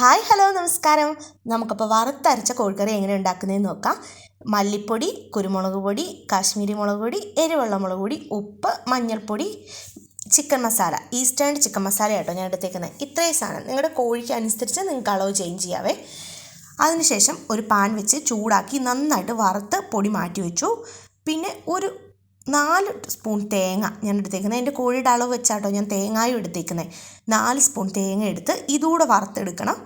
Hi hello നമസ്കാരം. നമുക്കപ്പോൾ വറുത്തരച്ച കോഴിക്കറി എങ്ങനെ ഉണ്ടാക്കുന്നതെന്ന് നോക്കാം. മല്ലിപ്പൊടി കുരുമുളക് പൊടി കാശ്മീരി മുളക് പൊടി എരിവെള്ള മുളക് പൊടി ഉപ്പ് മഞ്ഞൾപ്പൊടി chicken masala Eastern chicken masala കേട്ടോ ഞാൻ എടുത്തേക്കുന്നത് ഇത്രയും സാധനം നിങ്ങളുടെ കോഴിക്ക് അനുസരിച്ച് നിങ്ങൾക്ക് അളവ് ചേഞ്ച് ചെയ്യാവേ. അതിനുശേഷം ഒരു പാൻ വെച്ച് ചൂടാക്കി നന്നായിട്ട് വറുത്ത് പൊടി മാറ്റി വെച്ചു. പിന്നെ ഒരു നാല് സ്പൂൺ തേങ്ങ ഞാൻ എടുത്തേക്കുന്നത്. എന്റെ കോഴിയുടെ അളവ് വെച്ചാട്ടോ ഞാൻ തേങ്ങായും എടുത്തേക്കുന്നത്. നാല് സ്പൂൺ തേങ്ങ എടുത്ത് ഇതുകൂടെ വറുത്തെടുക്കണം.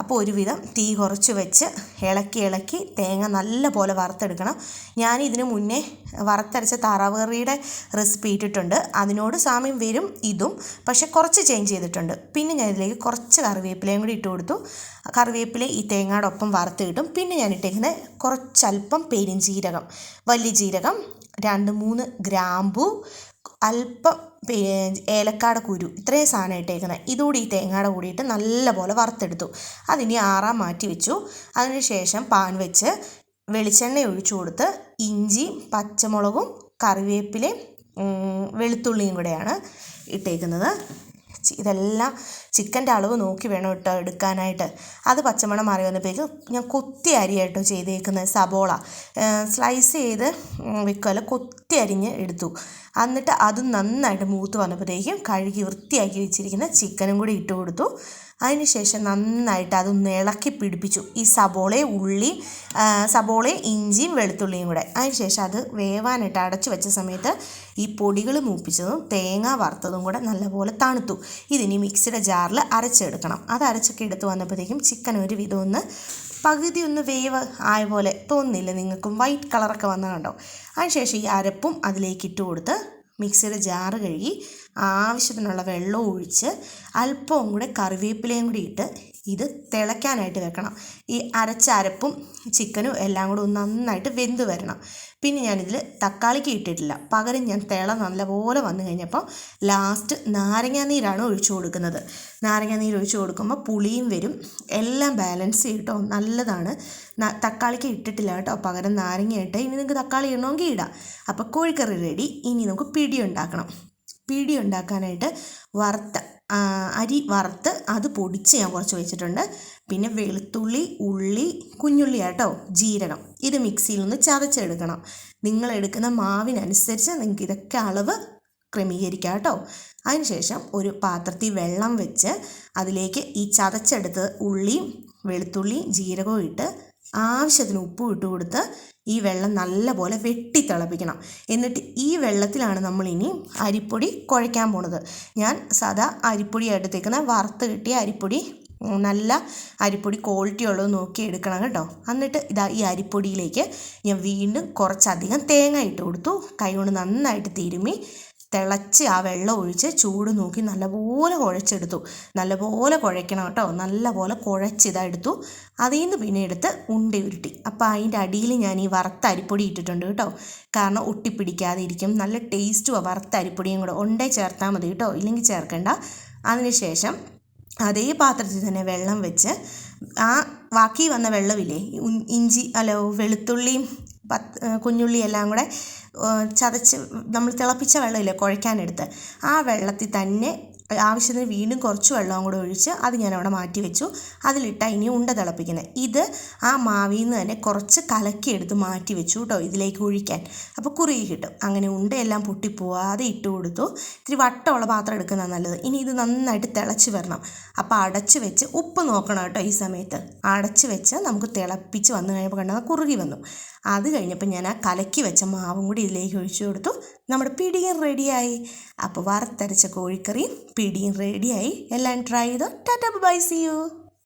അപ്പോൾ ഒരുവിധം തീ കുറച്ച് വെച്ച് ഇളക്കി ഇളക്കി തേങ്ങ നല്ല പോലെ വറുത്തെടുക്കണം. ഞാൻ ഇതിനു മുന്നേ വറുത്തരച്ച തറവറിയുടെ റെസിപ്പി ഇട്ടിട്ടുണ്ട്. അതിനോട് സാമ്യം വരും ഇതും. പക്ഷെ കുറച്ച് ചേഞ്ച് ചെയ്തിട്ടുണ്ട്. പിന്നെ ഞാൻ ഇതിലേക്ക് കുറച്ച് കറിവേപ്പിലയും കൂടി ഇട്ട് കൊടുത്തു. കറിവേപ്പില ഈ തേങ്ങയോടൊപ്പം വറുത്ത് കിട്ടും പിന്നെ ഞാൻ ഇട്ടേക്കുന്നത് കുറച്ചല്പം പെരിഞ്ചീരകം വലിയ ജീരകം രണ്ട് മൂന്ന് ഗ്രാമ്പു അല്പം ഏലക്കാട കുരു ഇത്രയും സാധനം ഇട്ടേക്കുന്നത് ഇതുകൂടി ഈ തേങ്ങയുടെ കൂടിയിട്ട് നല്ലപോലെ വറുത്തെടുത്തു. അതിനി ആറാൻ മാറ്റി വെച്ചു. അതിനുശേഷം പാൻ വെച്ച് വെളിച്ചെണ്ണ ഒഴിച്ചു കൊടുത്ത് ഇഞ്ചി പച്ചമുളകും കറിവേപ്പിലയും വെളുത്തുള്ളിയും കൂടെയാണ് ഇട്ടേക്കുന്നത്. ഇതെല്ലാം ചിക്കന്റെ അളവ് നോക്കി വേണം കേട്ടോ എടുക്കാനായിട്ട്. അത് പച്ചമണം മാറി വന്നപ്പോഴേക്കും ഞാൻ കൊത്തി അരിയായിട്ടോ ചെയ്തേക്കുന്നത് സബോള. സ്ലൈസ് ചെയ്ത് വെക്കുമല്ല കൊത്തി അരിഞ്ഞ് എടുത്തു. എന്നിട്ട് അത് നന്നായിട്ട് മൂത്ത് വന്നപ്പോഴത്തേക്കും കഴുകി വൃത്തിയാക്കി വെച്ചിരിക്കുന്ന ചിക്കനും കൂടി ഇട്ട് കൊടുത്തു. അതിനുശേഷം നന്നായിട്ട് അതൊന്ന് ഇളക്കി പിടിപ്പിച്ചു. ഈ സബോളയും ഉള്ളി സബോളയും ഇഞ്ചിയും വെളുത്തുള്ളിയും കൂടെ. അതിനുശേഷം അത് വേവാനായിട്ട് അടച്ചു വെച്ച സമയത്ത് ഈ പൊടികൾ മൂപ്പിച്ചതും തേങ്ങ വറുത്തതും കൂടെ നല്ലപോലെ തണുത്തു. ഇതിനി മിക്സിയുടെ ജാറിൽ അരച്ചെടുക്കണം. അത് അരച്ചൊക്കെ എടുത്ത് വന്നപ്പോഴത്തേക്കും ചിക്കൻ ഒരു വിധം ഒന്ന് പകുതി ഒന്ന് വേവ് ആയ പോലെ തോന്നില്ല നിങ്ങൾക്കും വൈറ്റ് കളറൊക്കെ വന്നാൽ കണ്ടോ അതിനുശേഷം ഈ അരപ്പും അതിലേക്ക് ഇട്ട് കൊടുത്ത് മിക്സിയുടെ ജാറ് കഴുകി ആവശ്യത്തിനുള്ള വെള്ളവും ഒഴിച്ച് അല്പവും കൂടെ കറിവേപ്പിലയും കൂടി ഇട്ട് ഇത് തിളയ്ക്കാനായിട്ട് വെക്കണം. ഈ അരച്ച അരപ്പും ചിക്കനും എല്ലാം കൂടെ ഒന്ന് നന്നായിട്ട് വെന്ത് വരണം. പിന്നെ ഞാനിതിൽ തക്കാളിക്ക് ഇട്ടിട്ടില്ല. പകരം ഞാൻ തിള നല്ലപോലെ വന്നു കഴിഞ്ഞപ്പോൾ ലാസ്റ്റ് നാരങ്ങാനീരാണ് ഒഴിച്ചു കൊടുക്കുന്നത്. നാരങ്ങാനീര് ഒഴിച്ചു കൊടുക്കുമ്പോൾ പുളിയും വരും. എല്ലാം ബാലൻസ് ചെയ്തിട്ടോ നല്ലതാണ്. തക്കാളിക്ക് ഇട്ടിട്ടില്ല കേട്ടോ. പകരം നാരങ്ങ ഇട്ട് ഇനി നിങ്ങൾക്ക് തക്കാളി ഇടണമെങ്കിൽ ഇടാം. അപ്പോൾ കോഴിക്കറി റെഡി. ഇനി നമുക്ക് പിടി ഉണ്ടാക്കണം. പിടി ഉണ്ടാക്കാനായിട്ട് വറുത്ത അരി വറുത്ത് അത് പൊടിച്ച് ഞാൻ കുറച്ച് വെച്ചിട്ടുണ്ട്. പിന്നെ വെളുത്തുള്ളി ഉള്ളി കുഞ്ഞുള്ളി ആട്ടോ ജീരകം. ഇത് മിക്സിയിൽ ഒന്ന് ചതച്ചെടുക്കണം. നിങ്ങൾ എടുക്കുന്ന മാവിനനുസരിച്ച് നിങ്ങൾക്ക് ഇതൊക്കെ അളവ് ക്രമീകരിക്കാം കേട്ടോ. അതിനുശേഷം ഒരു പാത്രത്തിൽ വെള്ളം വെച്ച് അതിലേക്ക് ഈ ചതച്ചെടുത്ത് ഉള്ളിയും വെളുത്തുള്ളിയും ജീരകവും ഇട്ട് ആവശ്യത്തിന് ഉപ്പ് ഇട്ട് കൊടുത്ത് ഈ വെള്ളം നല്ലപോലെ വെട്ടി തിളപ്പിക്കണം. എന്നിട്ട് ഈ വെള്ളത്തിലാണ് നമ്മൾ ഇനി അരിപ്പൊടി കുഴയ്ക്കാൻ പോണത്. ഞാൻ സാധാ അരിപ്പൊടി എടുത്തേക്കുന്ന വറുത്ത് കിട്ടിയ അരിപ്പൊടി നല്ല അരിപ്പൊടി ക്വാളിറ്റി ഉള്ളത് നോക്കി എടുക്കണം കേട്ടോ. എന്നിട്ട് ഇതാ ഈ അരിപ്പൊടിയിലേക്ക് ഞാൻ വീണ്ടും കുറച്ചധികം തേങ്ങ ഇട്ട് കൊടുത്തു. കൈ കൊണ്ട് നന്നായിട്ട് തിരുമ്മി തിളച്ച് ആ വെള്ളം ഒഴിച്ച് ചൂട് നോക്കി നല്ലപോലെ കുഴച്ചെടുത്തു. നല്ലപോലെ കുഴയ്ക്കണം കേട്ടോ. നല്ലപോലെ കുഴച്ചിതെടുത്തു അതിൽ നിന്ന് പിന്നെ എടുത്ത് ഉണ്ട ഉരുട്ടി. അപ്പോൾ അതിന്റെ അടിയിൽ ഞാൻ ഈ വറുത്ത അരിപ്പൊടി ഇട്ടിട്ടുണ്ട് കേട്ടോ. കാരണം ഒട്ടിപ്പിടിക്കാതെ ഇരിക്കും നല്ല ടേസ്റ്റുമാണ് വറുത്ത അരിപ്പൊടിയും കൂടെ ഉണ്ടേ ചേർത്താൽ മതി കേട്ടോ. ഇല്ലെങ്കിൽ ചേർക്കണ്ട. അതിനുശേഷം അതേ പാത്രത്തിൽ തന്നെ വെള്ളം വെച്ച് ആ ബാക്കി വന്ന വെള്ളമില്ലേ? ഇഞ്ചി അല്ല വെളുത്തുള്ളിയും പത്ത് കുഞ്ഞുള്ളി എല്ലാം കൂടെ ചതച്ച് നമ്മൾ തിളപ്പിച്ച വെള്ളമില്ലേ കുഴയ്ക്കാനെടുത്ത് ആ വെള്ളത്തിൽ തന്നെ ആവശ്യത്തിന് വീണ്ടും കുറച്ച് വെള്ളവും കൂടെ ഒഴിച്ച് അത് ഞാൻ അവിടെ മാറ്റി വെച്ചു. അതിലിട്ടാണ് ഇനി ഉണ്ട തിളപ്പിക്കുന്നത് ഇത് ആ മാവിൽ നിന്ന് തന്നെ കുറച്ച് കലക്കിയെടുത്ത് മാറ്റി വെച്ചു കേട്ടോ ഇതിലേക്ക് ഒഴിക്കാൻ. അപ്പോൾ കുറുകി കിട്ടും. അങ്ങനെ ഉണ്ടയെല്ലാം പൊട്ടിപ്പോവാതെ ഇട്ട് കൊടുത്തു. ഇത്തിരി വട്ടമുള്ള പാത്രം എടുക്കുന്ന നല്ലത്. ഇനി ഇത് നന്നായിട്ട് തിളച്ച് വരണം. അപ്പോൾ അടച്ച് വെച്ച് ഉപ്പ് നോക്കണം കേട്ടോ ഈ സമയത്ത്. അടച്ച് വെച്ച് നമുക്ക് തിളപ്പിച്ച് വന്നു കഴിഞ്ഞപ്പോൾ കണ്ടാൽ കുറുകി വന്നു. അത് കഴിഞ്ഞപ്പോൾ ഞാൻ ആ കലക്കി വെച്ച മാവും കൂടി ഇതിലേക്ക് ഒഴിച്ചു കൊടുത്തു. നമ്മുടെ പിടിയും റെഡിയായി അപ്പോൾ വറുത്തരച്ച കോഴിക്കറിയും പിടിയും റെഡിയായി എല്ലാം ട്രൈ ചെയ്തോ. Tata bye C U